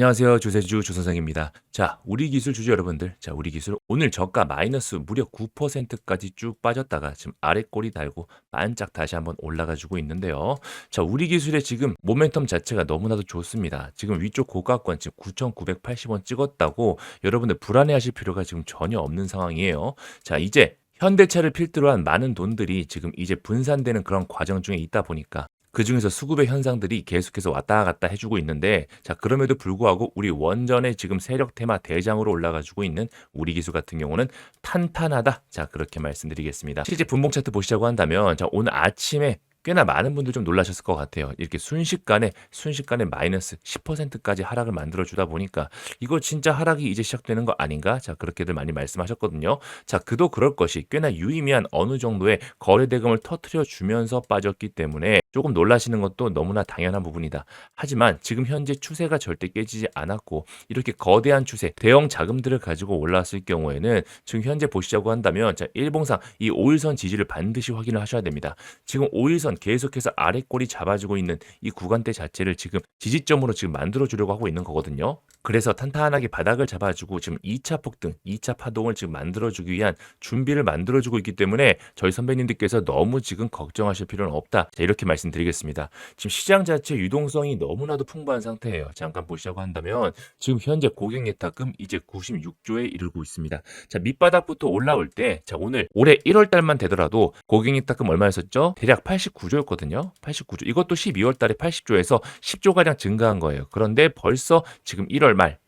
안녕하세요. 주세주 주선생입니다. 자, 우리 기술 주주 여러분들. 자, 우리 기술 오늘 저가 마이너스 무려 9%까지 쭉 빠졌다가 지금 아래 꼬리 달고 반짝 다시 한번 올라가 주고 있는데요. 자, 우리 기술의 지금 모멘텀 자체가 너무나도 좋습니다. 지금 위쪽 고가권 지금 9,980원 찍었다고 여러분들 불안해 하실 필요가 지금 전혀 없는 상황이에요. 자, 이제 현대차를 필두로 한 많은 돈들이 지금 이제 분산되는 그런 과정 중에 있다 보니까 그 중에서 수급의 현상들이 계속해서 왔다 갔다 해주고 있는데 자 그럼에도 불구하고 우리 원전의 지금 세력 테마 대장으로 올라가지고 있는 우리 기수 같은 경우는 탄탄하다 자 그렇게 말씀드리겠습니다 실제 분봉 차트 보시자고 한다면 자 오늘 아침에 꽤나 많은 분들 좀 놀라셨을 것 같아요. 이렇게 순식간에 순식간에 마이너스 10%까지 하락을 만들어 주다 보니까 이거 진짜 하락이 이제 시작되는 거 아닌가? 자, 그렇게들 많이 말씀하셨거든요. 자, 그도 그럴 것이 꽤나 유의미한 어느 정도의 거래 대금을 터트려 주면서 빠졌기 때문에 조금 놀라시는 것도 너무나 당연한 부분이다. 하지만 지금 현재 추세가 절대 깨지지 않았고 이렇게 거대한 추세, 대형 자금들을 가지고 올라왔을 경우에는 지금 현재 보시자고 한다면 자, 일봉상 이 5일선 지지를 반드시 확인을 하셔야 됩니다. 지금 5일선 계속해서 아래 꼬리 잡아주고 있는 이 구간대 자체를 지금 지지점으로 지금 만들어 주려고 하고 있는 거거든요. 그래서 탄탄하게 바닥을 잡아주고 지금 2차 폭등, 2차 파동을 지금 만들어주기 위한 준비를 만들어주고 있기 때문에 저희 선배님들께서 너무 지금 걱정하실 필요는 없다. 자, 이렇게 말씀 드리겠습니다. 지금 시장 자체 유동성이 너무나도 풍부한 상태예요. 잠깐 보시자고 한다면 지금 현재 고객 예탁금 이제 96조에 이르고 있습니다. 자, 밑바닥부터 올라올 때, 자, 오늘 올해 1월 달만 되더라도 고객 예탁금 얼마였었죠? 대략 89조였거든요. 89조. 이것도 12월 달에 80조에서 10조가량 증가한 거예요. 그런데 벌써 지금 1월 말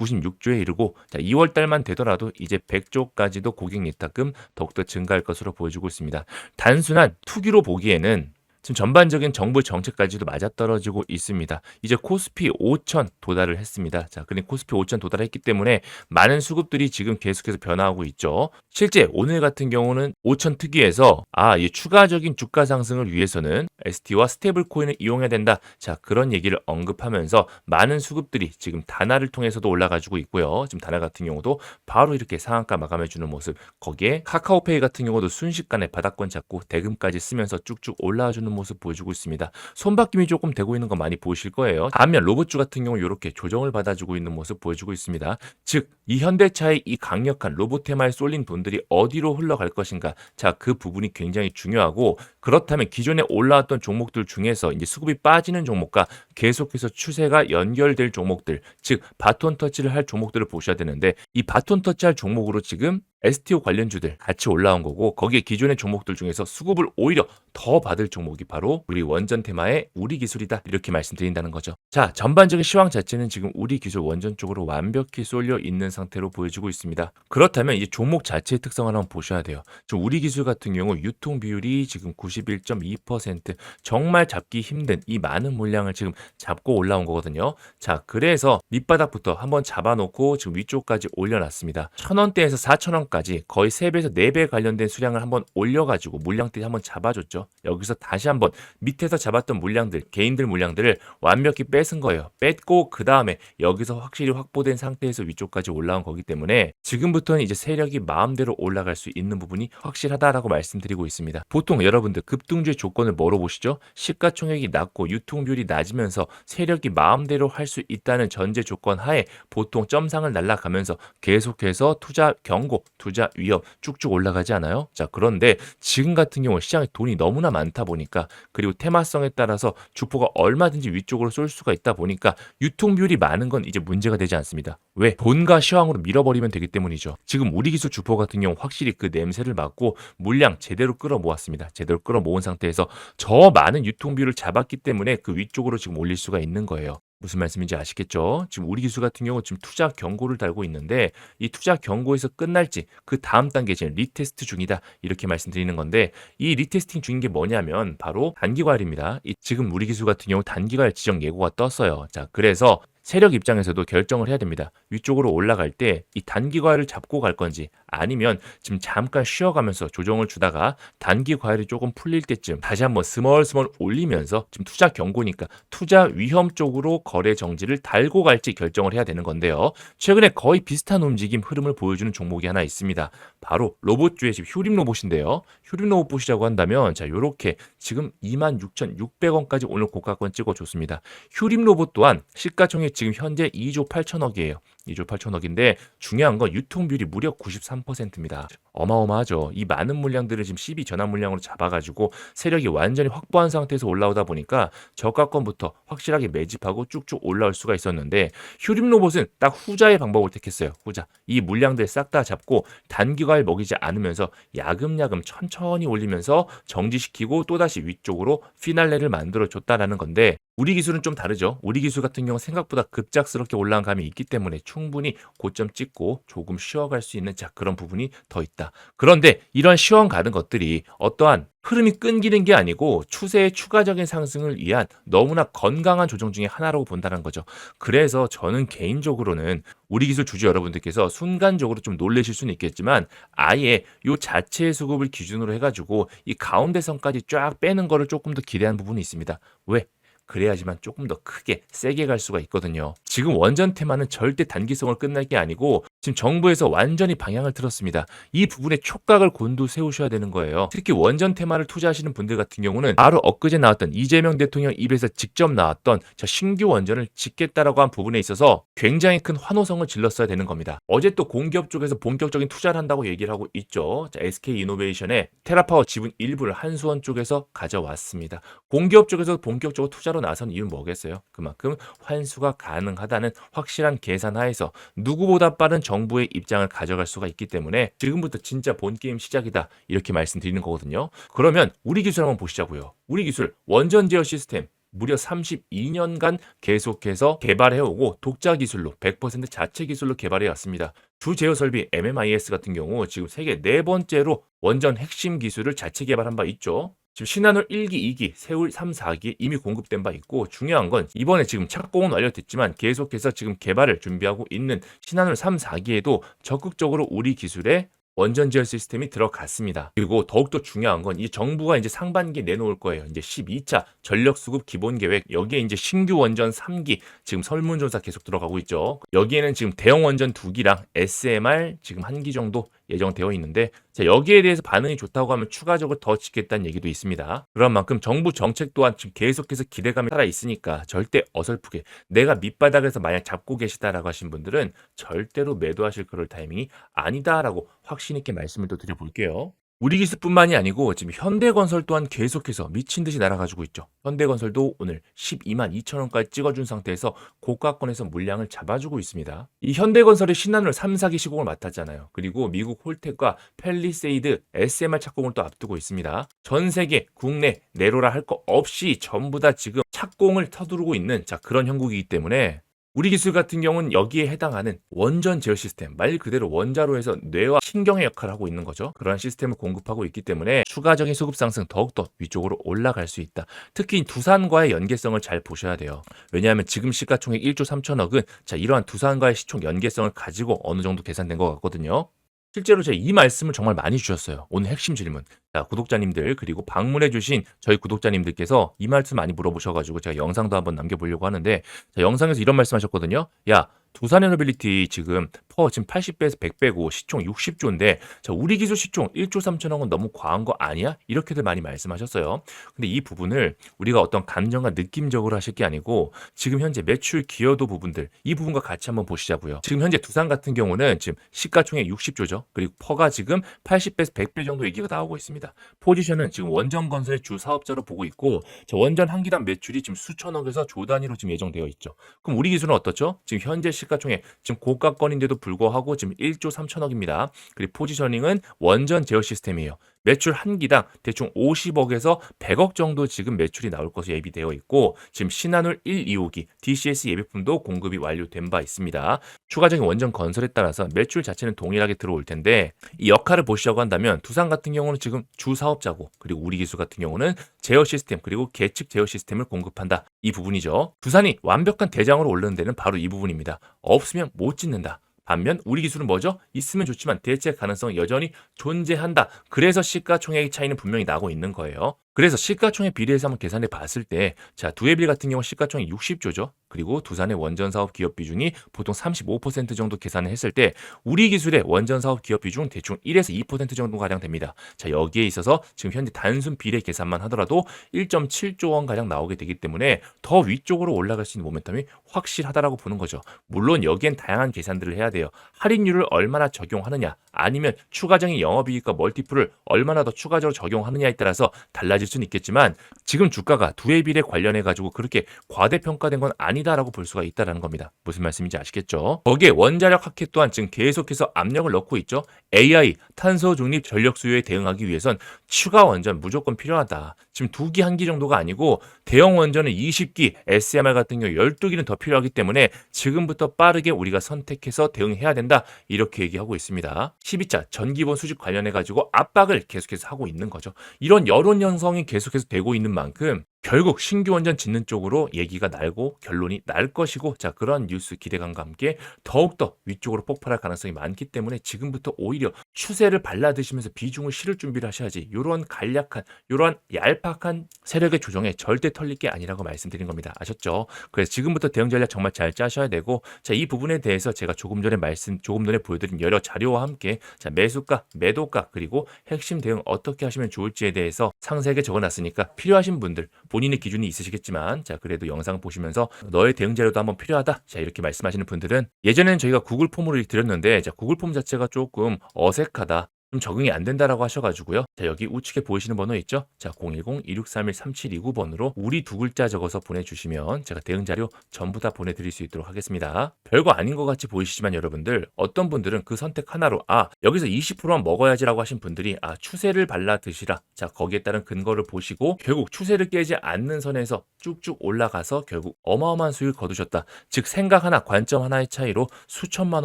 96조에 이르고 자, 2월 달만 되더라도 이제 100조까지도 고객 예탁금 더욱더 증가할 것으로 보여지고 있습니다. 단순한 투기로 보기에는 지금 전반적인 정부 정책까지도 맞아떨어지고 있습니다. 이제 코스피 5천 도달을 했습니다. 자, 그리고 코스피 5천 도달했기 때문에 많은 수급들이 지금 계속해서 변화하고 있죠. 실제 오늘 같은 경우는 5천 특위에서 아, 이 추가적인 주가 상승을 위해서는 ST와 스테이블 코인을 이용해야 된다. 자, 그런 얘기를 언급하면서 많은 수급들이 지금 다나를 통해서도 올라가지고 있고요. 지금 다나 같은 경우도 바로 이렇게 상한가 마감해 주는 모습. 거기에 카카오페이 같은 경우도 순식간에 바닥권 잡고 대금까지 쓰면서 쭉쭉 올라와 주는 모습 보여주고 있습니다. 손바뀜이 조금 되고 있는 거 많이 보이실 거예요. 반면 로봇주 같은 경우 이렇게 조정을 받아주고 있는 모습 보여주고 있습니다. 즉, 이 현대차의 이 강력한 로봇 테마에 쏠린 돈들이 어디로 흘러갈 것인가. 자, 그 부분이 굉장히 중요하고 그렇다면 기존에 올라왔던 종목들 중에서 이제 수급이 빠지는 종목과 계속해서 추세가 연결될 종목들, 즉 바톤 터치를 할 종목들을 보셔야 되는데 이 바톤 터치할 종목으로 지금 STO 관련주들 같이 올라온 거고 거기에 기존의 종목들 중에서 수급을 오히려 더 받을 종목이 바로 우리 원전 테마의 우리 기술이다 이렇게 말씀드린다는 거죠. 자 전반적인 시황 자체는 지금 우리 기술 원전 쪽으로 완벽히 쏠려 있는 상 태로 보여지고 있습니다. 그렇다면 이제 종목 자체의 특성을 한번 보셔야 돼요. 지금 우리 기술 같은 경우 유통 비율이 지금 91.2% 정말 잡기 힘든 이 많은 물량을 지금 잡고 올라온 거거든요. 자 그래서 밑바닥부터 한번 잡아놓고 지금 위쪽까지 올려놨습니다. 천원대에서 4천원 까지 거의 3배에서 4배 관련된 수량을 한번 올려가지고 물량들이 한번 잡아줬죠. 여기서 다시 한번 밑에서 잡았던 물량들, 개인들 물량들을 완벽히 뺏은 거예요. 뺏고 그 다음에 여기서 확실히 확보된 상태에서 위쪽까지 올라 온 거기 때문에 지금부터는 이제 세력이 마음대로 올라갈 수 있는 부분이 확실하다라고 말씀드리고 있습니다. 보통 여러분들 급등주의 조건을 뭐로 보시죠? 시가총액이 낮고 유통비율이 낮으면서 세력이 마음대로 할 수 있다는 전제 조건 하에 보통 점상을 날아가면서 계속해서 투자 경고, 투자 위협 쭉쭉 올라가지 않아요? 자, 그런데 지금 같은 경우 시장에 돈이 너무나 많다 보니까 그리고 테마성에 따라서 주포가 얼마든지 위쪽으로 쏠 수가 있다 보니까 유통 비율이 많은 건 이제 문제가 되지 않습니다. 왜? 돈과 시황으로 밀어버리면 되기 때문이죠. 지금 우리 기술 주포 같은 경우 확실히 그 냄새를 맡고 물량 제대로 끌어모았습니다. 제대로 끌어모은 상태에서 저 많은 유통 비율을 잡았기 때문에 그 위쪽으로 지금 올릴 수가 있는 거예요. 무슨 말씀인지 아시겠죠? 지금 우리 기술 같은 경우 지금 투자 경고를 달고 있는데 이 투자 경고에서 끝날지 그 다음 단계 지금 리테스트 중이다 이렇게 말씀드리는 건데 이 리테스팅 중인 게 뭐냐면 바로 단기과열입니다. 이 지금 우리 기술 같은 경우 단기과열 지정 예고가 떴어요. 자 그래서 세력 입장에서도 결정을 해야 됩니다. 위쪽으로 올라갈 때 이 단기과를 잡고 갈 건지 아니면 지금 잠깐 쉬어가면서 조정을 주다가 단기 과열이 조금 풀릴 때쯤 다시 한번 스멀스멀 올리면서 지금 투자 경고니까 투자 위험 쪽으로 거래 정지를 달고 갈지 결정을 해야 되는 건데요. 최근에 거의 비슷한 움직임 흐름을 보여주는 종목이 하나 있습니다. 바로 로봇주의 지금 휴림 로봇인데요. 휴림 로봇 보시자고 한다면 자 요렇게 지금 26,600원까지 오늘 고가권 찍어줬습니다. 휴림 로봇 또한 시가총액 지금 현재 2조 8천억이에요. 2조 8천억인데 중요한 건 유통 비율이 무려 93%입니다. 어마어마하죠. 이 많은 물량들을 지금 12 전환 물량으로 잡아가지고 세력이 완전히 확보한 상태에서 올라오다 보니까 저가권부터 확실하게 매집하고 쭉쭉 올라올 수가 있었는데 휴림 로봇은 딱 후자의 방법을 택했어요. 후자. 이 물량들 싹 다 잡고 단기과를 먹이지 않으면서 야금야금 천천히 올리면서 정지시키고 또다시 위쪽으로 피날레를 만들어 줬다라는 건데 우리 기술은 좀 다르죠. 우리 기술 같은 경우 생각보다 급작스럽게 올라간 감이 있기 때문에 충분히 고점 찍고 조금 쉬어갈 수 있는 자 그런 부분이 더 있다. 그런데 이런 쉬어 가는 것들이 어떠한 흐름이 끊기는 게 아니고 추세의 추가적인 상승을 위한 너무나 건강한 조정 중에 하나라고 본다는 거죠. 그래서 저는 개인적으로는 우리 기술 주주 여러분들께서 순간적으로 좀 놀라실 수는 있겠지만 아예 요 자체의 수급을 기준으로 해가지고 이 가운데 선까지 쫙 빼는 거를 조금 더 기대한 부분이 있습니다. 왜? 그래야지만 조금 더 크게 세게 갈 수가 있거든요. 지금 원전 테마는 절대 단기성을 끝날 게 아니고 지금 정부에서 완전히 방향을 틀었습니다. 이 부분에 촉각을 곤두 세우셔야 되는 거예요. 특히 원전 테마를 투자하시는 분들 같은 경우는 바로 엊그제 나왔던 이재명 대통령 입에서 직접 나왔던 저 신규 원전을 짓겠다라고 한 부분에 있어서 굉장히 큰 환호성을 질렀어야 되는 겁니다. 어제 또 공기업 쪽에서 본격적인 투자를 한다고 얘기를 하고 있죠. 자, SK 이노베이션의 테라파워 지분 일부를 한수원 쪽에서 가져왔습니다. 공기업 쪽에서 본격적으로 투자로 나선 이유는 뭐겠어요? 그만큼 환수가 가능하다는 확실한 계산하에서 누구보다 빠른 정부의 입장을 가져갈 수가 있기 때문에 지금부터 진짜 본 게임 시작이다 이렇게 말씀드리는 거거든요. 그러면 우리 기술 한번 보시자고요. 우리 기술 원전 제어 시스템 무려 32년간 계속해서 개발해오고 독자 기술로 100% 자체 기술로 개발해 왔습니다. 주 제어 설비 MMIS 같은 경우 지금 세계 네 번째로 원전 핵심 기술을 자체 개발한 바 있죠. 지금 신한울 1기, 2기, 세울 3, 4기 이미 공급된 바 있고 중요한 건 이번에 지금 착공은 완료됐지만 계속해서 지금 개발을 준비하고 있는 신한울 3, 4기에도 적극적으로 우리 기술에 원전 지열 시스템이 들어갔습니다. 그리고 더욱더 중요한 건 이 정부가 이제 상반기에 내놓을 거예요. 이제 12차 전력 수급 기본 계획 여기에 이제 신규 원전 3기 지금 설문조사 계속 들어가고 있죠. 여기에는 지금 대형 원전 2기랑 SMR 지금 한기 정도 예정되어 있는데 자, 여기에 대해서 반응이 좋다고 하면 추가적으로 더 짓겠다는 얘기도 있습니다. 그런 만큼 정부 정책 또한 지금 계속해서 기대감이 살아 있으니까 절대 어설프게 내가 밑바닥에서 만약 잡고 계시다라고 하신 분들은 절대로 매도하실 그럴 타이밍이 아니다라고 확신 있게 말씀을 또 드려볼게요. 우리 기술뿐만이 아니고 지금 현대건설 또한 계속해서 미친 듯이 날아가지고 있죠. 현대건설도 오늘 12만 2천 원까지 찍어준 상태에서 고가권에서 물량을 잡아주고 있습니다. 이 현대건설의 신한울 3, 4기 시공을 맡았잖아요. 그리고 미국 홀텍과 펠리세이드, SMR 착공을 또 앞두고 있습니다. 전 세계, 국내, 내로라 할 거 없이 전부 다 지금 착공을 터두르고 있는 자 그런 형국이기 때문에 우리 기술 같은 경우는 여기에 해당하는 원전 제어 시스템, 말 그대로 원자로에서 뇌와 신경의 역할을 하고 있는 거죠. 그러한 시스템을 공급하고 있기 때문에 추가적인 수급 상승 더욱더 위쪽으로 올라갈 수 있다. 특히 두산과의 연계성을 잘 보셔야 돼요. 왜냐하면 지금 시가총액 1조 3천억은 자 이러한 두산과의 시총 연계성을 가지고 어느 정도 계산된 것 같거든요. 실제로 제가 이 말씀을 정말 많이 주셨어요. 오늘 핵심 질문. 자, 구독자님들 그리고 방문해 주신 저희 구독자님들께서 이 말씀 많이 물어보셔가지고 제가 영상도 한번 남겨보려고 하는데 자, 영상에서 이런 말씀하셨거든요. 야 두산 에너빌리티 지금 퍼 지금 80배에서 100배고 시총 60조인데 자 우리 기술 시총 1조 3천억은 너무 과한 거 아니야? 이렇게들 많이 말씀하셨어요. 근데 이 부분을 우리가 어떤 감정과 느낌적으로 하실 게 아니고 지금 현재 매출 기여도 부분들 이 부분과 같이 한번 보시자고요. 지금 현재 두산 같은 경우는 지금 시가총액 60조죠. 그리고 퍼가 지금 80배에서 100배 정도 얘기가 나오고 있습니다. 포지션은 지금 원전 건설의 주 사업자로 보고 있고 저 원전 한 기당 매출이 지금 수천억에서 조 단위로 지금 예정되어 있죠. 그럼 우리 기술은 어떻죠? 지금 현재 시가총액 지금 고가권인데도 불구하고 지금 1조 3천억입니다. 그리고 포지셔닝은 원전 제어 시스템이에요. 매출 한 기당 대충 50억에서 100억 정도 지금 매출이 나올 것으로 예비되어 있고 지금 신한울 1, 2호기 DCS 예비품도 공급이 완료된 바 있습니다. 추가적인 원전 건설에 따라서 매출 자체는 동일하게 들어올 텐데 이 역할을 보시자고 한다면 두산 같은 경우는 지금 주 사업자고 그리고 우리 기술 같은 경우는 제어 시스템 그리고 계측 제어 시스템을 공급한다. 이 부분이죠. 두산이 완벽한 대장으로 오르는 데는 바로 이 부분입니다. 없으면 못 짓는다. 반면 우리 기술은 뭐죠? 있으면 좋지만 대체 가능성은 여전히 존재한다. 그래서 시가총액 차이는 분명히 나고 있는 거예요. 그래서 시가총액 비례해서 한번 계산해 봤을 때, 자, 두해빌 같은 경우 시가총액 60조죠. 그리고 두산의 원전 사업 기업 비중이 보통 35% 정도 계산을 했을 때, 우리 기술의 원전 사업 기업 비중 대충 1에서 2% 정도 가량 됩니다. 자, 여기에 있어서 지금 현재 단순 비례 계산만 하더라도 1.7조 원 가량 나오게 되기 때문에 더 위쪽으로 올라갈 수 있는 모멘텀이 확실하다라고 보는 거죠. 물론 여기엔 다양한 계산들을 해야 돼요. 할인율을 얼마나 적용하느냐, 아니면 추가적인 영업이익과 멀티플을 얼마나 더 추가적으로 적용하느냐에 따라서 달라 질 수는 있겠지만 지금 주가가 비례 관련해 가지고 그렇게 과대평가된 건 아니다라고 볼 수가 있다라는 겁니다. 무슨 말씀인지 아시겠죠? 거기에 원자력 학회 또한 지금 계속해서 압력을 넣고 있죠. AI 탄소 중립 전력 수요에 대응하기 위해선 추가 원전 무조건 필요하다. 지금 두 기 한 기 정도가 아니고 대형 원전은 20기, SMR 같은 경우 12기는 더 필요하기 때문에 지금부터 빠르게 우리가 선택해서 대응해야 된다. 이렇게 얘기하고 있습니다. 12차 전기본 수집 관련해 가지고 압박을 계속해서 하고 있는 거죠. 이런 여론 형성이 계속해서 되고 있는 만큼 결국 신규 원전 짓는 쪽으로 얘기가 날고 결론이 날 것이고 자 그런 뉴스 기대감과 함께 더욱더 위쪽으로 폭발할 가능성이 많기 때문에 지금부터 오히려 추세를 발라드시면서 비중을 실을 준비를 하셔야지 요런 간략한 요런 얄팍한 세력의 조정에 절대 털릴 게 아니라고 말씀드린 겁니다. 아셨죠? 그래서 지금부터 대응 전략 정말 잘 짜셔야 되고 자 이 부분에 대해서 제가 조금 전에 말씀 조금 전에 보여드린 여러 자료와 함께 자 매수가 매도가 그리고 핵심 대응 어떻게 하시면 좋을지에 대해서 상세하게 적어놨으니까 필요하신 분들 본인의 기준이 있으시겠지만 자 그래도 영상 보시면서 너의 대응 자료도 한번 필요하다. 자 이렇게 말씀하시는 분들은 예전에는 저희가 구글 폼을 드렸는데 자 구글 폼 자체가 조금 어색하다 좀 적응이 안 된다라고 하셔가지고요. 자, 여기 우측에 보이시는 번호 있죠? 자, 010-2631-3729번으로 우리 두 글자 적어서 보내주시면 제가 대응 자료 전부 다 보내드릴 수 있도록 하겠습니다. 별거 아닌 것 같이 보이시지만 여러분들, 어떤 분들은 그 선택 하나로, 아, 여기서 20%만 먹어야지라고 하신 분들이, 아, 추세를 발라 드시라. 자, 거기에 따른 근거를 보시고, 결국 추세를 깨지 않는 선에서 쭉쭉 올라가서 결국 어마어마한 수익을 거두셨다. 즉, 생각 하나, 관점 하나의 차이로 수천만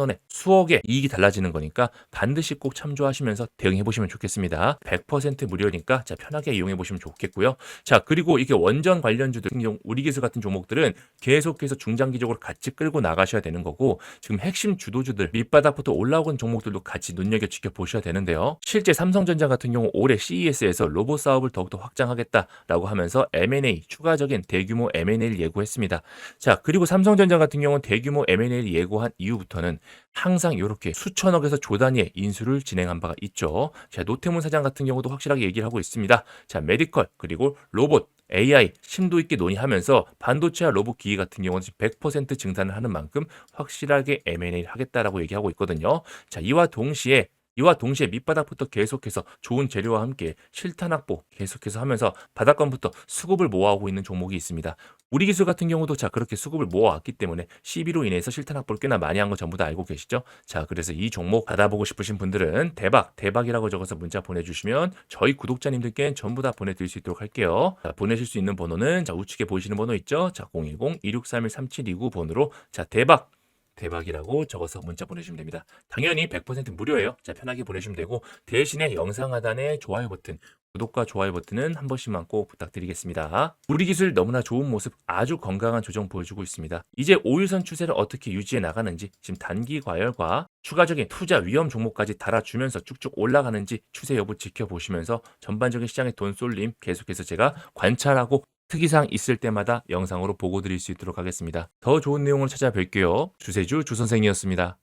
원의 수억의 이익이 달라지는 거니까 반드시 꼭 참조하시면서 대응해 보시면 좋겠습니다. 100% 무료니까 자 편하게 이용해 보시면 좋겠고요. 자 그리고 이게 원전 관련주들 같은 우리 기술 같은 종목들은 계속해서 중장기적으로 같이 끌고 나가셔야 되는 거고 지금 핵심 주도주들 밑바닥부터 올라오는 종목들도 같이 눈여겨 지켜보셔야 되는데요. 실제 삼성전자 같은 경우 올해 CES에서 로봇 사업을 더욱더 확장하겠다라고 하면서 M&A 추가적인 대규모 M&A를 예고했습니다. 자 그리고 삼성전자 같은 경우는 대규모 M&A를 예고한 이후부터는 항상 이렇게 수천억에서 조 단위의 인수를 진행한 바가 있죠. 자, 노태문 사장 같은 경우도 확실하게 얘기를 하고 있습니다. 자, 메디컬 그리고 로봇 AI 심도 있게 논의하면서 반도체와 로봇 기기 같은 경우는 100% 증산을 하는 만큼 확실하게 M&A를 하겠다라고 얘기하고 있거든요. 자, 이와 동시에 이와 동시에 밑바닥부터 계속해서 좋은 재료와 함께 실탄 확보 계속해서 하면서 바닥권부터 수급을 모아오고 있는 종목이 있습니다. 우리 기술 같은 경우도 자 그렇게 수급을 모아왔기 때문에 시비로 인해서 실탄 확보를 꽤나 많이 한 거 전부 다 알고 계시죠? 자 그래서 이 종목 받아보고 싶으신 분들은 대박 대박이라고 적어서 문자 보내주시면 저희 구독자님들께 전부 다 보내드릴 수 있도록 할게요. 자, 보내실 수 있는 번호는 자 우측에 보이시는 번호 있죠? 자 010-2631-3729 번호로 자 대박 대박이라고 적어서 문자 보내주시면 됩니다. 당연히 100% 무료예요. 자, 편하게 보내주시면 되고 대신에 영상 하단에 좋아요 버튼, 구독과 좋아요 버튼은 한 번씩만 꼭 부탁드리겠습니다. 우리 기술 너무나 좋은 모습, 아주 건강한 조정 보여주고 있습니다. 이제 5일선 추세를 어떻게 유지해 나가는지 지금 단기 과열과 추가적인 투자 위험 종목까지 달아주면서 쭉쭉 올라가는지 추세 여부 지켜보시면서 전반적인 시장의 돈 쏠림 계속해서 제가 관찰하고 특이사항 있을 때마다 영상으로 보고 드릴 수 있도록 하겠습니다. 더 좋은 내용을 찾아뵐게요. 주세주 주선생이었습니다.